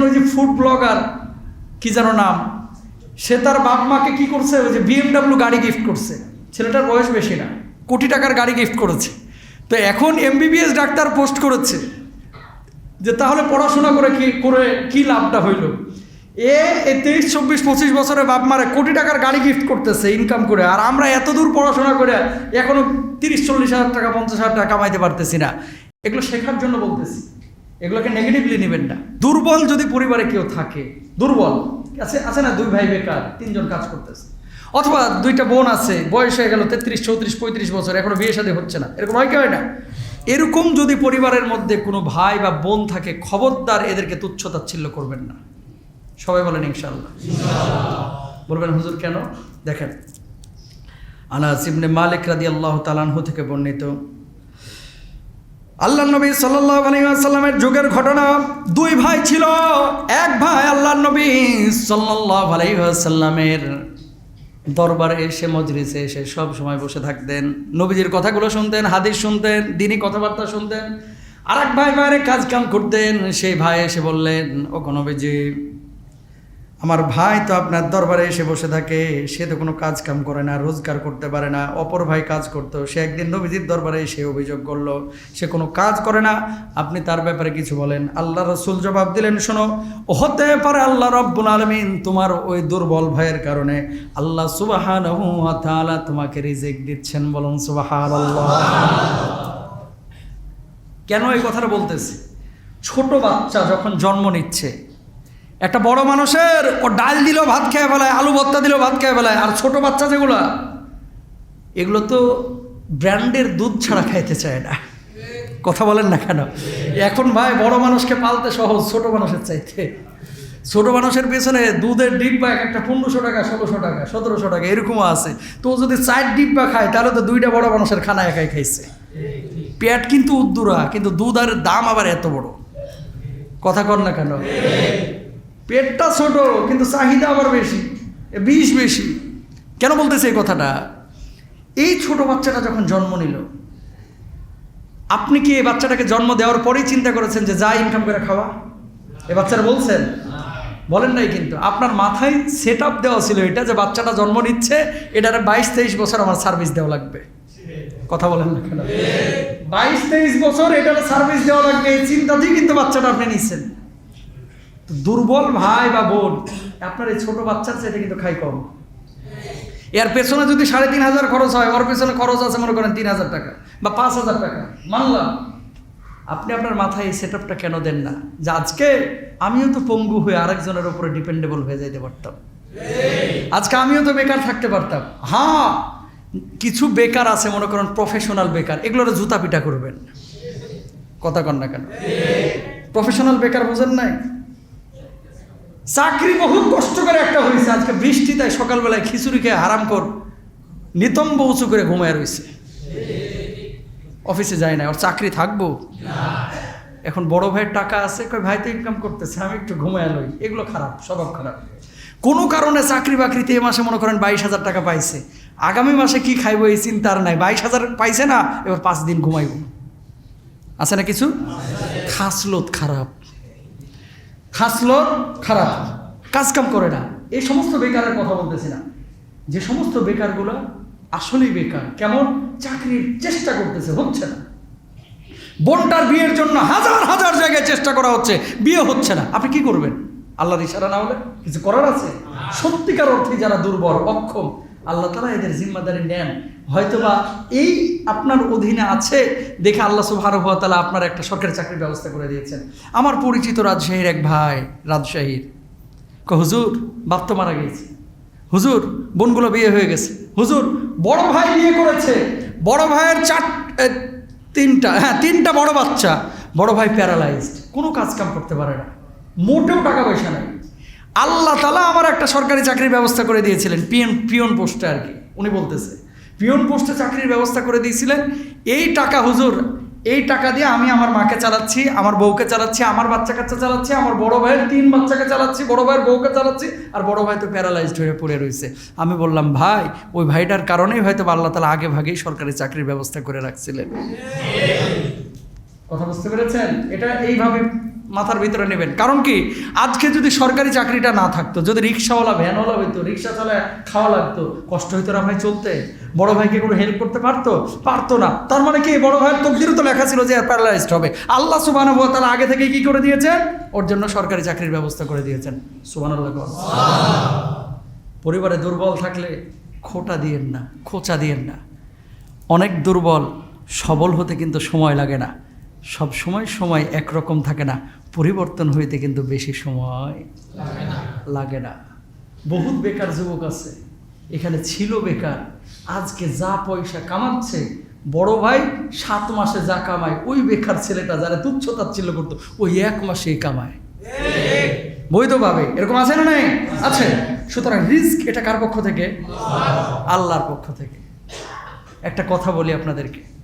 একজন ওই যে ফুড ব্লগার কি যেন নাম, সে তার বাপ মাকে কি করছে, ওই যে বিএমডাব্লিউ গাড়ি গিফট করছে। ছেলেটার বয়স বেশি না, কোটি টাকার গাড়ি গিফট করেছে। তো এখন এমবিবিএস ডাক্তার পোস্ট করেছে যে তাহলে পড়াশোনা করে কি করে কি লাভটা হইল? এ তেইশ চব্বিশ, পঁচিশ বছরে বাপ মারে কোটি টাকার গাড়ি গিফট করতেছে ইনকাম করে, আর আমরা এত দূর পড়াশোনা করে এখনও তিরিশ, চল্লিশ হাজার টাকা, পঞ্চাশ হাজার টাকা কামাইতে পারতেছি না। এগুলো শেখার জন্য বলতেছি। এগুলোকে নেগেটিভলি নেবেন না। দুর্বল যদি পরিবারে কেউ থাকে, দুর্বল, আছে আছে না দুই ভাই বেকার তিনজন কাজ করতেছে। অথবা দুইটা বোন আছে, বয়স হয়ে গেল তেত্রিশ, চৌত্রিশ, পঁয়ত্রিশ বছর, এখনও বিয়ে শাদী হচ্ছে না, এরকম হয় কি হয় না? এরকম যদি পরিবারের মধ্যে কোনো ভাই বা বোন থাকে, খবরদার এদেরকে তুচ্ছ তাচ্ছিল্য করবেন না। সবাই বলেন ইনশাল্লাহ বলবেন, হুজুর, কেন? দেখেন, আনাস ইবনে মালিক রাদি আল্লাহ তালানহু থেকে বর্ণিত আল্লাহ নবী সাল্লাহ আলিমাসাল্লামের যুগের ঘটনা দুই ভাই ছিল। এক ভাই আল্লাহ নবী সাল্লাহ আলাইসাল্লামের দরবারে এসে মজরিসে এসে সব সময় বসে থাকতেন। নবীজির কথাগুলো শুনতেন, হাদিস শুনতেন দিনই কথাবার্তা শুনতেন। আর এক ভাই বাইরে কাজ কাম করতেন, সেই ভাই এসে বললেন ও নবীজি আমার ভাই তো আপনার দরবারে এসে বসে থাকে, সে তো কোনো কাজ কাম করে না, রোজগার করতে পারে না, অপর ভাই কাজ করতো, সে একদিন নবীজির দরবারে এসে অভিযোগ করল, সে কোনো কাজ করে না। আপনি তার ব্যাপারে কিছু বলেন। আল্লাহ রসুল জবাব দিলেন, শোনো, হতে পারে আল্লাহ রব্বুল আলমিন তোমার ওই দুর্বল ভাইয়ের কারণে। আল্লাহ সুবাহান তোমাকে রিজেক্ট দিচ্ছেন বলুন সুবাহান কেন এই কথাটা বলতেছি? ছোট বাচ্চা যখন জন্ম নিচ্ছে একটা বড় মানুষের, ও ডাল দিলেও ভাত খেয়ে ফেলায়, আলু ভত্তা দিলেও ভাত খেয়ে ফেলায়, আর ছোট বাচ্চা যেগুলো, এগুলো তো ব্র্যান্ডের দুধ ছাড়া খাইতে চায় না। কথা বলেন না কেন? এখন ভাই বড় মানুষকে পালতে সহজ, ছোট মানুষের চাইতে। ছোট মানুষের পেছনে দুধের ডিব্বা এক একটা পনেরোশো টাকা, ষোলোশো টাকা, সতেরোশো টাকা, এরকমও আছে। তো যদি চার ডিব্বা খায়, তাহলে তো দুইটা বড় মানুষের খানা একাই খাইছে। পেট কিন্তু উদ্দুরা, কিন্তু দুধ আর দাম আবার এত বড়। কথা কর না কেন? পেটটা ছোট কিন্তু চাহিদা আবার বেশি বিষ বেশি। কেন বলতেছে এই কথাটা? এই ছোট বাচ্চাটা যখন জন্ম নিল আপনি কি এই বাচ্চাটাকে জন্ম দেওয়ার পরেই চিন্তা করেছেন যে যা ইনকাম করে খাওয়া? এ বাচ্চারা বলছেন? বলেন নাই কিন্তু আপনার মাথায় সেট আপ দেওয়া ছিল এটা যে বাচ্চাটা জন্ম নিচ্ছে এটার বাইশ তেইশ বছর আমার সার্ভিস দেওয়া লাগবে। কথা বলেন না কেন? বাইশ তেইশ বছর এটার সার্ভিস দেওয়া লাগবে এই চিন্তা দিয়ে কিন্তু বাচ্চাটা আপনি নিচ্ছেন দুর্বল ভাই বা বোন আপনার এই ছোট বাচ্চার চেয়ে কিন্তু খাই কম। এর পেছনে যদি সাড়ে তিন হাজার খরচ হয় ওর পেছনে খরচ আছে মনে করেন তিন হাজার টাকা বা পাঁচ হাজার টাকা। মানলাম আপনি আপনার মাথায় এই সেট কেন দেন না? যে আজকে আমিও তো পঙ্গু হয়ে আরেকজনের উপরে ডিপেন্ডেবল হয়ে যাইতে পারতাম। আজকে আমিও তো বেকার থাকতে পারতাম। হ্যাঁ কিছু বেকার আছে মনে করেন প্রফেশনাল বেকার এগুলোর জুতা পিটা করবেন। কথা কন না কেন? প্রফেশনাল বেকার বোঝেন নাই? চাকরি বহুত কষ্ট করে একটা হয়েছে আজকে বৃষ্টি, তাই সকালবেলায় খিচুড়ি খেয়ে হারাম কর। নিতম্ব উঁচু করে ঘুমায় রয়েছে অফিসে যায় না ওর চাকরি থাকব? এখন বড় ভাইয়ের টাকা আছে কই ভাই তো ইনকাম করতেছে, আমি একটু ঘুমায় লই। এগুলো খারাপ, স্বভাব খারাপ। কোনো কারণে চাকরি বাকরিতে এ মাসে মনে করেন বাইশ হাজার টাকা পাইছে। আগামী মাসে কি খাইবো এই চিন্তার নাই, বাইশ হাজার পাইছে না, এবার পাঁচ দিন ঘুমাইব। আছে না কিছু? খাসলত খারাপ। খাসলত খারাপ। কাজ কাম করে না। এই সমস্ত বেকারের কথা বলতেছি না। যে সমস্ত বেকারগুলো আসলেই বেকার। কেমন? চাকরির চেষ্টা করতেছে, হচ্ছে না। বোনটার বিয়ের জন্য হাজার হাজার জায়গায় চেষ্টা করা হচ্ছে। বিয়ে হচ্ছে না। আপনি কি করবেন? আল্লাহর ইশারা না হলে কিছু করার আছে? সত্যিকার অর্থে যারা দুর্বল, অক্ষম আল্লাহ তালা এদের জিম্মাদারি নেন। হয়তোবা এই আপনার অধীনে আছে দেখে আল্লাহ সুবাহ আপনার একটা সরকারি চাকরির ব্যবস্থা করে দিয়েছেন। আমার পরিচিত রাজশাহীর এক ভাই রাজশাহীর। হুজুর, বাপ তো মারা গিয়েছে। হুজুর, বোনগুলো বিয়ে হয়ে গেছে। হুজুর, বড় ভাই বিয়ে করেছে। বড় ভাইয়ের চার তিনটা হ্যাঁ তিনটা বড় বাচ্চা। বড় ভাই প্যারালাইজড। কোনো কাজ কাম করতে পারে না। মোটেও টাকা পয়সা নাই। আল্লাহ তালা আমার একটা সরকারি চাকরির ব্যবস্থা করে দিয়েছিলেন পিয়ন পিয়ন পোস্টে আর কি উনি বলতেছে। পিয়ন পোস্টে চাকরির ব্যবস্থা করে দিয়েছিলেন এই টাকা হুজুর এই টাকা দিয়ে আমি আমার মাকে চালাচ্ছি আমার বউকে চালাচ্ছি আমার বাচ্চা কাচ্চা চালাচ্ছি আমার বড় ভাইয়ের তিন বাচ্চাকে চালাচ্ছি বড় ভাইয়ের বউকে চালাচ্ছি আর বড় ভাই তো প্যারালাইজড হয়ে পড়ে রয়েছে। আমি বললাম ভাই ওই ভাইটার কারণেই হয়তো আল্লাহ তালা আগে ভাগেই সরকারি চাকরির ব্যবস্থা করে রাখছিলেন। কথা বুঝতে পেরেছেন? এটা এইভাবে মাথার ভিতরে নেবেন। কারণ কি? আজকে যদি সরকারি চাকরিটা না থাকতো, যদি রিক্সাওয়ালা, ভ্যানওয়ালা হইতো, রিক্সা চালায় খাওয়া লাগতো, কষ্ট হইতো না ভাই চলতে, বড় ভাইকে কোনো হেল্প করতে পারতো? পারতো না। তার মানে কি? বড় ভাইয়ের তকদিরও তো লেখা ছিল যে প্যারালাইজড হবে। আল্লাহ সুবাহ তারা আগে থেকে কি করে দিয়েছেন? ওর জন্য সরকারি চাকরির ব্যবস্থা করে দিয়েছেন। সুবান পরিবারে দুর্বল থাকলে খোটা দিয়েন না, খোঁচা দিয়েন না। অনেক দুর্বল, সবল হতে কিন্তু সময় লাগে না। সব সময় সময় একরকম থাকে না পরিবর্তন হইতে কিন্তু বেশি সময় লাগে না। বহুত বেকার যুবক আছে এখানে ছিল বেকার আজকে যা পয়সা কামাচ্ছে বড় ভাই সাত মাসে যা কামায় ওই বেকার ছেলেটা যারা তুচ্ছ তাচ্ছিল্য করতো ওই এক মাসেই কামায়। বৈধভাবে এরকম আছে না নাই? আছে। সুতরাং রিস্ক এটা কার পক্ষ থেকে। আল্লাহর পক্ষ থেকে। একটা কথা বলি আপনাদেরকে।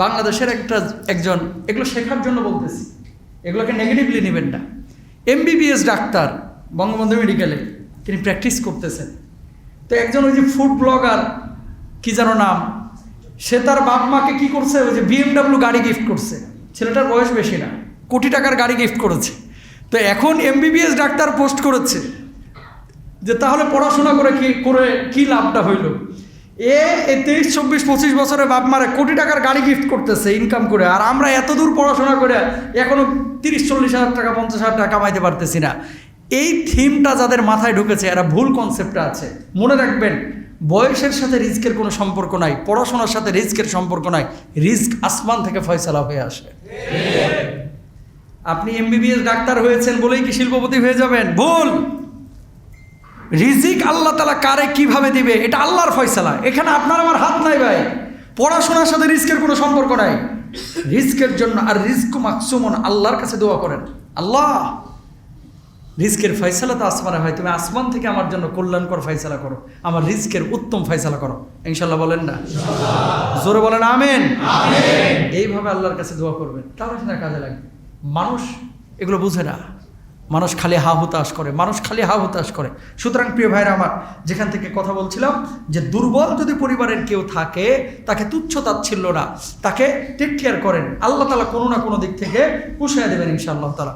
বাংলাদেশের একটা একজন, এগুলো শেখার জন্য বলতেছি। এগুলোকে নেগেটিভলি নেবেন না। এমবিবিএস ডাক্তার, বঙ্গবন্ধু মেডিকেলে তিনি প্র্যাকটিস করতেছেন। তো একজন ওই যে ফুড ব্লগার কি যেন নাম, সে তার বাপ মাকে কি করছে? ওই যে বিএমডাব্লিউ গাড়ি গিফট করছে। ছেলেটার বয়স বেশি না, কোটি টাকার গাড়ি গিফট করেছে। তো এখন এমবিবিএস ডাক্তার পোস্ট করেছে। যে তাহলে পড়াশোনা করে কি করে কি লাভটা হইল? এ এ তেইশ চব্বিশ, পঁচিশ বছরে বাপ মারে কোটি টাকার গাড়ি গিফট করতেছে ইনকাম করে। আর আমরা এত দূর পড়াশোনা করে এখনও তিরিশ, চল্লিশ হাজার টাকা, পঞ্চাশ হাজার টাকা কামাইতে পারতেছি না। এই থিমটা যাদের মাথায় ঢুকেছে, এরা ভুল কনসেপ্টে আছে। মনে রাখবেন, বয়সের সাথে রিস্কের কোনো সম্পর্ক নাই, পড়াশোনার সাথে রিস্কের সম্পর্ক নাই রিস্ক আসমান থেকে ফয়সালা হয়ে আসে। আপনি এমবিবিএস ডাক্তার হয়েছেন বলেই কি শিল্পপতি হয়ে যাবেন? ভুল! রিজিক আল্লাহ তালা কারে কীভাবে দিবে? এটা আল্লাহর ফয়সালা। এখানে আপনার আমার হাত নাই ভাই। পড়াশোনার সাথে রিস্কের কোনো সম্পর্ক নাই। রিস্কের জন্য আর রিস্ক মাকসুমন আল্লাহর কাছে দোয়া করেন। আল্লাহ রিস্কের ফয়সালা তো আসমানে হয় তুমি আসমান থেকে আমার জন্য কল্যাণকর ফয়সালা করো। আমার রিস্কের উত্তম ফয়সালা করো। ইনশাল্লাহ বলেন না? জোরে বলেন আমেন। এইভাবে আল্লাহর কাছে দোয়া করবেন। তাহলে সেটা কাজে লাগবে। মানুষ এগুলো বুঝে না। মানুষ খালি হা হুতাশ করে, মানুষ খালি হা হুতাশ করে। সুতরাং প্রিয় ভাইরা আমার, যেখান থেকে কথা বলছিলাম যে দুর্বল যদি পরিবারের কেউ থাকে, তাকে তুচ্ছ তাচ্ছিল্য না, তাকে টেক কেয়ার করেন। আল্লাহ তালা কোনো না কোনো দিক থেকে পুষিয়ে দেবেন ইনশাআল্লাহ তালা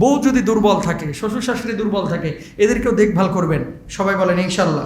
বউ যদি দুর্বল থাকে, শ্বশুর শাশুড়ি দুর্বল থাকে, এদেরকেও দেখভাল করবেন। সবাই বলেন ইনশাল্লাহ